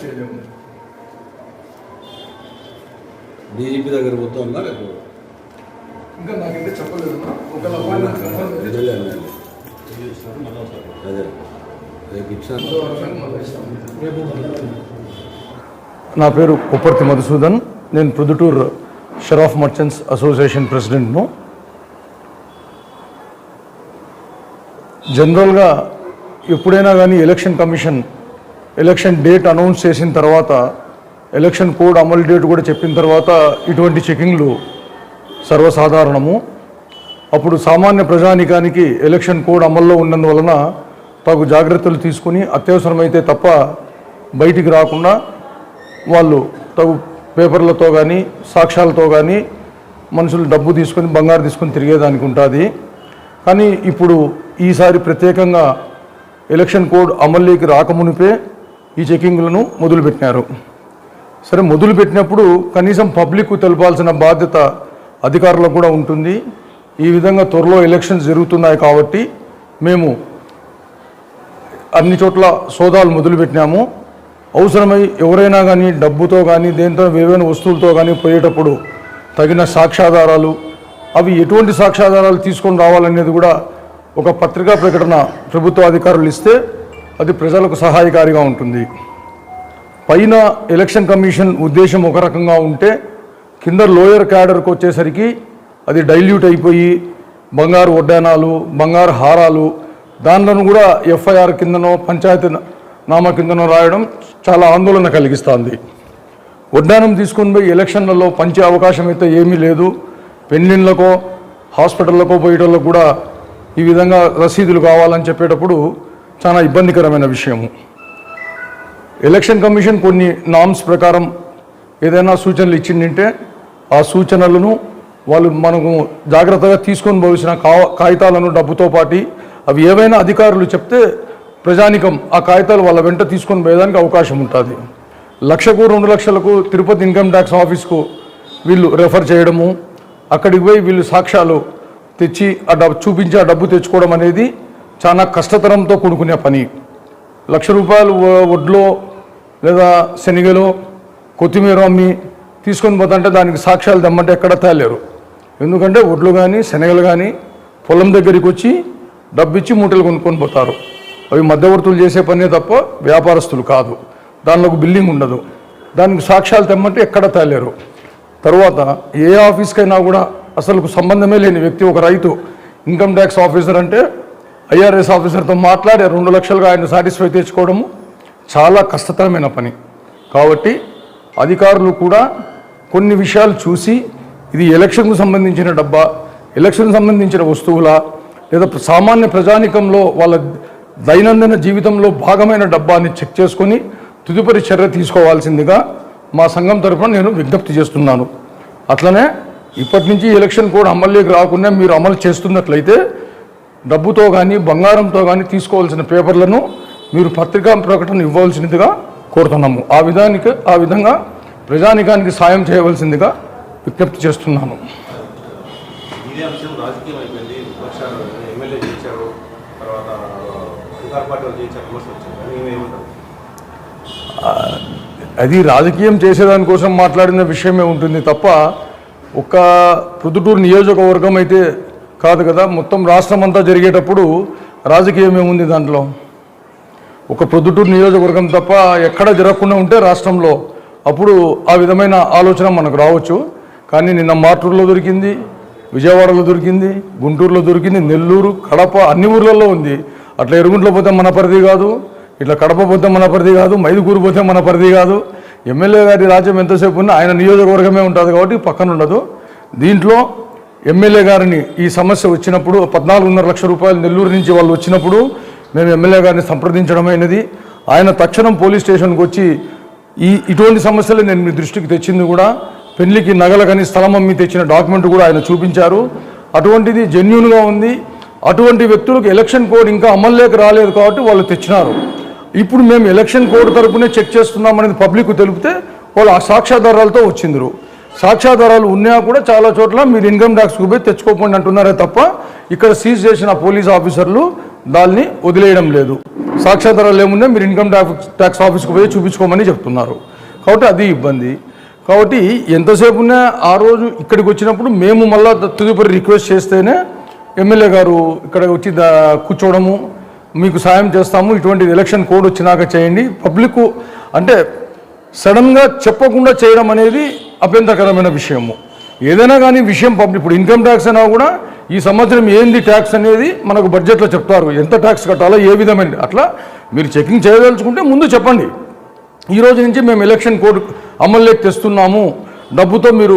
చేయలేము. డీజీపీ దగ్గర పోతా ఉందా లేదు ఇంకా నాకైతే చెప్పలేదు నా పేరు కుప్పర్తి మధుసూదన్. నేను ప్రొద్దుటూరు షరాఫ్ మర్చెంట్స్ అసోసియేషన్ ప్రెసిడెంట్ను. జనరల్గా ఎప్పుడైనా కానీ election commission election date announce చేసిన తర్వాత ఎలక్షన్ కోడ్ అమలు డేట్ కూడా చెప్పిన తర్వాత ఇటువంటి చెకింగ్లు సర్వసాధారణము. అప్పుడు సామాన్య ప్రజానికానికి ఎలక్షన్ కోడ్ అమల్లో ఉన్నందువలన తగు జాగ్రత్తలు తీసుకుని అత్యవసరమైతే తప్ప బయటికి రాకుండా వాళ్ళు తగు పేపర్లతో కానీ సాక్ష్యాలతో కానీ మనుషులు డబ్బు తీసుకొని బంగారు తీసుకొని తిరిగేదానికి ఉంటుంది. కానీ ఇప్పుడు ఈసారి ప్రత్యేకంగా ఎలక్షన్ కోడ్ అమల్లోకి రాకమునిపే ఈ చెకింగ్లను మొదలుపెట్టినారు. సరే మొదలుపెట్టినప్పుడు కనీసం పబ్లిక్ తెలపాల్సిన బాధ్యత అధికారులకు కూడా ఉంటుంది. ఈ విధంగా త్వరలో ఎలక్షన్స్ జరుగుతున్నాయి కాబట్టి మేము అన్ని చోట్ల సోదాలు మొదలుపెట్టినాము. అవసరమై ఎవరైనా కానీ డబ్బుతో కానీ దేంతో ఏవైనా వస్తువులతో కానీ పోయేటప్పుడు తగిన సాక్ష్యాధారాలు అవి ఎటువంటి సాక్ష్యాధారాలు తీసుకొని రావాలనేది కూడా ఒక పత్రికా ప్రకటన ప్రభుత్వ అధికారులు ఇస్తే అది ప్రజలకు సహాయకారిగా ఉంటుంది. పైన ఎలక్షన్ కమిషన్ ఉద్దేశం ఒక రకంగా ఉంటే కింద లోయర్ క్యాడర్కి వచ్చేసరికి అది డైల్యూట్ అయిపోయి బంగారు వడ్డానాలు బంగారు హారాలు దానిలను కూడా ఎఫ్ఐఆర్ కిందనో పంచాయతీ నామా కిందనో రాయడం చాలా ఆందోళన కలిగిస్తుంది. వడ్డానం తీసుకుని పోయి ఎలక్షన్లలో పంచే అవకాశం అయితే ఏమీ లేదు. పెళ్ళిళ్ళకో హాస్పిటళ్ళకో పోయేటోళ్ళకు కూడా ఈ విధంగా రసీదులు కావాలని చెప్పేటప్పుడు చాలా ఇబ్బందికరమైన విషయము. ఎలక్షన్ కమిషన్ కొన్ని నామ్స్ ప్రకారం ఏదైనా సూచనలు ఇచ్చిందంటే ఆ సూచనలను వాళ్ళు మనకు జాగ్రత్తగా తీసుకొని పోవలసిన కా కాగితాలను డబ్బుతో పాటి అవి ఏవైనా అధికారులు చెప్తే ప్రజానికం ఆ కాగితాలు వాళ్ళ వెంట తీసుకొని పోయేదానికి అవకాశం ఉంటుంది. లక్షకు రెండు లక్షలకు తిరుపతి ఇన్కమ్ ట్యాక్స్ ఆఫీస్కు వీళ్ళు రెఫర్ చేయడము అక్కడికి పోయి వీళ్ళు సాక్ష్యాలు తెచ్చి ఆ డబ్బు చూపించి ఆ డబ్బు తెచ్చుకోవడం అనేది చాలా కష్టతరంతో కూడుకునే పని. లక్ష రూపాయలు వ- వడ్లో లేదా శనగలో కొత్తిమీర అమ్మి తీసుకొని పోతుంటే దానికి సాక్ష్యాలు తెమ్మంటే ఎక్కడ తేలేరు. ఎందుకంటే వడ్లు కానీ శనగలు కానీ పొలం దగ్గరికి వచ్చి డబ్బిచ్చి మూటలు కొనుక్కొని పోతారు. అవి మధ్యవర్తులు చేసే పనే తప్ప వ్యాపారస్తులు కాదు. దానిలో ఒక బిల్డింగ్ ఉండదు. దానికి సాక్ష్యాలు తెమ్మంటే ఎక్కడ తేలేరు. తర్వాత ఏ ఆఫీస్కైనా కూడా అసలు సంబంధమే లేని వ్యక్తి ఒక రైతు ఇన్కమ్ ట్యాక్స్ ఆఫీసర్ అంటే ఐఆర్ఎస్ ఆఫీసర్తో మాట్లాడి రెండు లక్షలుగా ఆయన సాటిస్ఫై తెచ్చుకోవడము చాలా కష్టతరమైన పని. కాబట్టి అధికారులు కూడా కొన్ని విషయాలు చూసి ఇది ఎలక్షన్కు సంబంధించిన డబ్బా ఎలక్షన్ సంబంధించిన వస్తువులా లేదా సామాన్య ప్రజానికంలో వాళ్ళ దైనందిన జీవితంలో భాగమైన డబ్బాని చెక్ చేసుకొని తదుపరి చర్య తీసుకోవాల్సిందిగా మా సంఘం తరఫున నేను విజ్ఞప్తి చేస్తున్నాను. అట్లనే ఇప్పటి నుంచి ఎలక్షన్ కూడా అమల్లోకి రాకుండా మీరు అమలు చేస్తున్నట్లయితే డబ్బుతో కానీ బంగారంతో కానీ తీసుకోవాల్సిన పేపర్లను మీరు పత్రికా ప్రకటన ఇవ్వాల్సినదిగా కోరుతున్నాము. ఆ విధానికి ఆ విధంగా ప్రజానికానికి సాయం చేయవలసిందిగా విజ్ఞప్తి చేస్తున్నాను. అది రాజకీయం చేసేదానికోసం మాట్లాడిన విషయమే ఉంటుంది తప్ప ఒక్క ప్రొద్దుటూరు నియోజకవర్గం అయితే కాదు కదా మొత్తం రాష్ట్రం అంతా జరిగేటప్పుడు రాజకీయం ఏముంది దాంట్లో? ఒక ప్రొద్దుటూరు నియోజకవర్గం తప్ప ఎక్కడ జరగకుండా ఉంటే రాష్ట్రంలో అప్పుడు ఆ విధమైన ఆలోచన మనకు రావచ్చు. కానీ నిన్న మార్టూరులో దొరికింది విజయవాడలో దొరికింది గుంటూరులో దొరికింది నెల్లూరు కడప అన్ని ఊర్లలో ఉంది. అట్లా ఎరుగుంట్లో పోతే మన పరిధి కాదు ఇట్లా కడప పోతే మన పరిధి కాదు మైదుగూరు పోతే మన పరిధి కాదు. ఎమ్మెల్యే గారి రాజ్యం ఎంతసేపు ఉన్నా ఆయన నియోజకవర్గమే ఉంటుంది కాబట్టి పక్కన ఉండదు దీంట్లో ఎమ్మెల్యే గారిని ఈ సమస్య వచ్చినప్పుడు పద్నాలుగున్నర లక్షల రూపాయలు నెల్లూరు నుంచి వాళ్ళు వచ్చినప్పుడు మేము ఎమ్మెల్యే గారిని సంప్రదించడమైనది. ఆయన తక్షణం పోలీస్ స్టేషన్కి వచ్చి ఈ ఇటువంటి సమస్యలు నేను మీ దృష్టికి తెచ్చింది కూడా పెళ్ళికి నగల కానీ స్థలం అమ్మి తెచ్చిన డాక్యుమెంట్ కూడా ఆయన చూపించారు. అటువంటిది జెన్యున్గా ఉంది. అటువంటి వ్యక్తులకు ఎలక్షన్ కోడ్ ఇంకా అమల్లోకి రాలేదు కాబట్టి వాళ్ళు తెచ్చినారు. ఇప్పుడు మేము ఎలక్షన్ కోడ్ తరపునే చెక్ చేస్తున్నాం అనేది పబ్లిక్ తెలిపితే వాళ్ళు ఆ సాక్ష్యాధారాలతో వచ్చిందరు. సాక్ష్యాధారాలు ఉన్నా కూడా చాలా చోట్ల మీరు ఇన్కమ్ ట్యాక్స్కి పోయి తెచ్చుకోకుండా అంటున్నారే తప్ప ఇక్కడ సీజ్ చేసిన పోలీస్ ఆఫీసర్లు దాన్ని వదిలేయడం లేదు. సాక్ష్యాధారాలు ఏమున్నా మీరు ఇన్కమ్ ట్యాక్స్ ట్యాక్స్ ఆఫీస్కి పోయి చూపించుకోమని చెప్తున్నారు. కాబట్టి అది ఇబ్బంది. కాబట్టి ఎంతసేపు ఉన్నా ఆ రోజు ఇక్కడికి వచ్చినప్పుడు మేము మళ్ళా తదుపరి రిక్వెస్ట్ చేస్తేనే ఎమ్మెల్యే గారు ఇక్కడ వచ్చి దా- కూర్చోవడము మీకు సాయం చేస్తాము ఇటువంటి ఎలక్షన్ కోడ్ వచ్చినాక చేయండి. పబ్లిక్ అంటే సడన్గా చెప్పకుండా చేయడం అనేది అభ్యంతరకరమైన విషయము. ఏదైనా కానీ విషయం పబ్లిక్ ఇప్పుడు ఇన్కమ్ ట్యాక్స్ అయినా కూడా ఈ సంవత్సరం ఏంది ట్యాక్స్ అనేది మనకు బడ్జెట్లో చెప్తారు. ఎంత ట్యాక్స్ కట్టాలో ఏ విధమైన అట్లా మీరు చెకింగ్ చేయదలుచుకుంటే ముందు చెప్పండి. ఈ రోజు నుంచి మేము ఎలక్షన్ కోడ్ అమల్లోకి తెస్తున్నాము. డబ్బుతో మీరు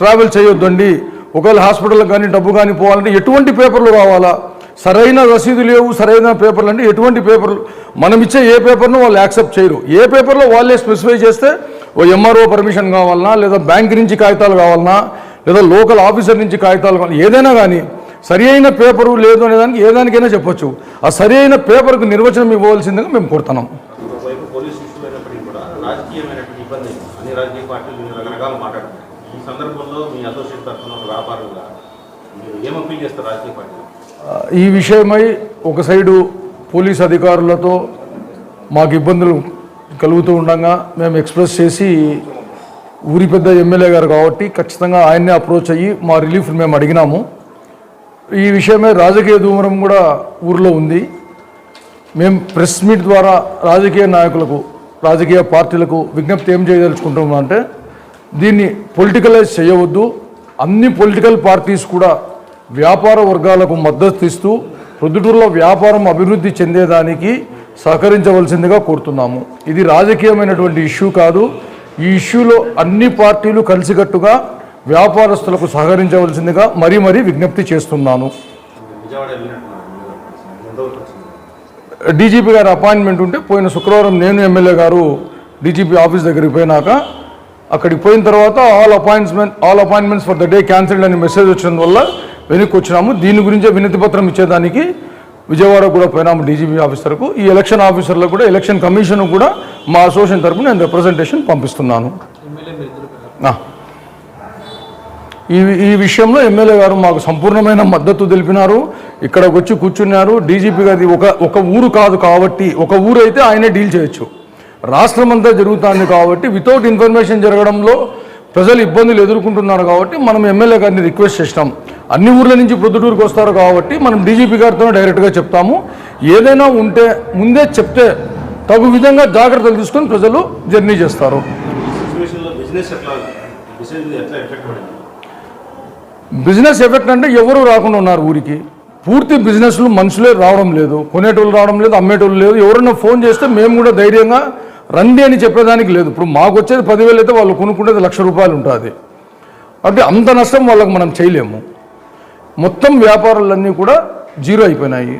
ట్రావెల్ చేయొద్దండి. ఒకవేళ హాస్పిటల్కి కానీ డబ్బు కానీ పోవాలంటే ఎటువంటి పేపర్లు కావాలా సరైన రసీదు లేవు సరైన పేపర్లు అంటే ఎటువంటి పేపర్లు? మనం ఇచ్చే ఏ పేపర్ను వాళ్ళు యాక్సెప్ట్ చేయరు. ఏ పేపర్లో వాళ్ళే స్పెసిఫై చేస్తే ఓ ఎంఆర్ఓ పర్మిషన్ కావాలన్నా లేదా బ్యాంక్ నుంచి కాగితాలు కావాలన్నా లేదా లోకల్ ఆఫీసర్ నుంచి కాగితాలు కావాలి ఏదైనా కానీ సరి అయిన పేపరు లేదు అనే దానికి ఏ దానికైనా చెప్పొచ్చు. ఆ సరి అయిన పేపర్కు నిర్వచనం ఇవ్వవలసిందిగా మేము కోరుతున్నాం. ఈ విషయమై ఒక సైడు పోలీస్ అధికారులతో మాకు ఇబ్బందులు కలుగుతూ ఉండగా మేము ఎక్స్ప్రెస్ చేసి ఊరి పెద్ద ఎమ్మెల్యే గారు కాబట్టి ఖచ్చితంగా ఆయన్నే అప్రోచ్ అయ్యి మా రిలీఫ్ మేము అడిగినాము. ఈ విషయమే రాజకీయ దూరం కూడా ఊరిలో ఉంది. మేము ప్రెస్ మీట్ ద్వారా రాజకీయ నాయకులకు రాజకీయ పార్టీలకు విజ్ఞప్తి ఏం చేయదలుచుకుంటున్నాం అంటే దీన్ని పొలిటికలైజ్ చేయవద్దు. అన్ని పొలిటికల్ పార్టీస్ కూడా వ్యాపార వర్గాలకు మద్దతు ఇస్తూ ప్రొద్దుటూరులో వ్యాపారం అభివృద్ధి చెందేదానికి సహకరించవలసిందిగా కోరుతున్నాము. ఇది రాజకీయమైనటువంటి ఇష్యూ కాదు. ఈ ఇష్యూలో అన్ని పార్టీలు కలిసికట్టుగా వ్యాపారస్తులకు సహకరించవలసిందిగా మరీ మరీ విజ్ఞప్తి చేస్తున్నాను. డీజీపీ గారి అపాయింట్మెంట్ ఉంటే పోయిన శుక్రవారం నేను ఎమ్మెల్యే గారు డీజీపీ ఆఫీస్ దగ్గరికి పోయినాక అక్కడికి పోయిన తర్వాత all appointment all appointments for the day cancelled అనే మెసేజ్ వచ్చినందువల్ల వెనక్కి వచ్చినాము. దీని గురించే వినతి పత్రం ఇచ్చేదానికి విజయవాడ కూడా పోయినాము డీజీపీ ఆఫీసర్కు. ఈ ఎలక్షన్ ఆఫీసర్లకు కూడా ఎలక్షన్ కమిషన్ కూడా మా అసోసియేషన్ తరపున నేను రిప్రజెంటేషన్ పంపిస్తున్నాను. ఈ ఈ విషయంలో ఎమ్మెల్యే గారు మాకు సంపూర్ణమైన మద్దతు తెలిపినారు. ఇక్కడికి వచ్చి కూర్చున్నారు. డీజీపీ గారి ఒక ఒక ఊరు కాదు కాబట్టి ఒక ఊరు అయితే ఆయనే డీల్ చేయొచ్చు. రాష్ట్రం అంతా జరుగుతుంది కాబట్టి వితౌట్ ఇన్ఫర్మేషన్ జరగడంలో ప్రజలు ఇబ్బందులు ఎదుర్కొంటున్నారు కాబట్టి మనం ఎమ్మెల్యే గారిని రిక్వెస్ట్ చేసినాం. అన్ని ఊర్ల నుంచి ప్రొద్దుటూరుకు వస్తారు కాబట్టి మనం డీజీపీ గారితో డైరెక్ట్గా చెప్తాము. ఏదైనా ఉంటే ముందే చెప్తే తగు విధంగా జాగ్రత్తలు తీసుకొని ప్రజలు జర్నీ చేస్తారు. బిజినెస్ ఎఫెక్ట్ అంటే ఎవరు రాకుండా ఉన్నారు ఊరికి. పూర్తి బిజినెస్లు మనుషులే రావడం లేదు. కొనేటోళ్ళు రావడం లేదు అమ్మేటోళ్ళు లేదు. ఎవరైనా ఫోన్ చేస్తే మేము కూడా ధైర్యంగా రండి అని చెప్పేదానికి లేదు. ఇప్పుడు మాకు వచ్చేది పదివేలు అయితే వాళ్ళు కొనుక్కునేది లక్ష రూపాయలు ఉంటుంది. అంటే అంత నష్టం వాళ్ళకి మనం చేయలేము. మొత్తం వ్యాపారాలన్నీ కూడా జీరో అయిపోయినాయి.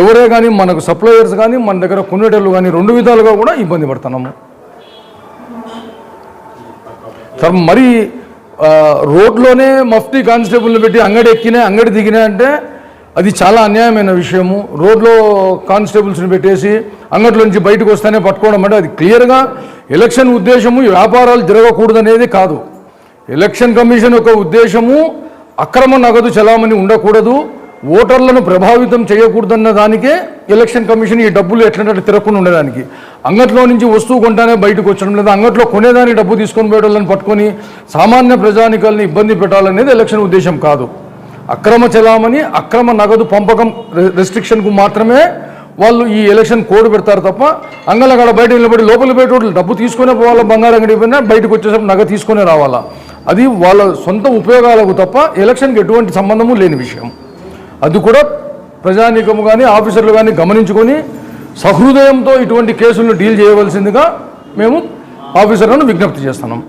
ఎవరే కానీ మనకు సప్లయర్స్ కానీ మన దగ్గర కొనేటోళ్ళు కానీ రెండు విధాలుగా కూడా ఇబ్బంది పడుతున్నాము. సార్ మరి రోడ్లోనే మఫ్టీ కానిస్టేబుల్ని పెట్టి అంగడి ఎక్కినా అంగడి దిగినా అంటే అది చాలా అన్యాయమైన విషయము. రోడ్లో కానిస్టేబుల్స్ని పెట్టేసి అంగడిలో నుంచి బయటకు వస్తేనే పట్టుకోవడం అంటే అది క్లియర్గా ఎలక్షన్ ఉద్దేశము వ్యాపారాలు జరగకూడదనేది కాదు. ఎలక్షన్ కమిషన్ యొక్క ఉద్దేశము అక్రమ నగదు చలామణి ఉండకూడదు ఓటర్లను ప్రభావితం చేయకూడదన్న దానికే ఎలక్షన్ కమిషన్ ఈ డబ్బులు ఎట్లంటే తిరగకుండా ఉండడానికి అంగట్లో నుంచి వస్తువు కొంటానే బయటకు వచ్చడం లేదా అంగట్లో కొనేదానికి డబ్బు తీసుకొని పోయేటోళ్ళని పట్టుకొని సామాన్య ప్రజానికల్ని ఇబ్బంది పెట్టాలనేది ఎలక్షన్ ఉద్దేశం కాదు. అక్రమ చలామణి అక్రమ నగదు పంపకం రెస్ట్రిక్షన్కు మాత్రమే వాళ్ళు ఈ ఎలక్షన్ కోడ్ పెడతారు తప్ప అంగళగాడ బయట నిలబడి లోపల పెట్టేటోళ్ళు డబ్బు తీసుకునే పోవాలా బంగారం అంగడి పోయినా బయటకు వచ్చేసరికి నగ తీసుకునే రావాలా? అది వాళ్ళ సొంత ఉపయోగాలకు తప్ప ఎలక్షన్కి ఎటువంటి సంబంధము లేని విషయం. అది కూడా ప్రజానీకము కానీ ఆఫీసర్లు కానీ గమనించుకొని సహృదయంతో ఇటువంటి కేసులను డీల్ చేయవలసిందిగా మేము ఆఫీసర్లను విజ్ఞప్తి చేస్తున్నాం.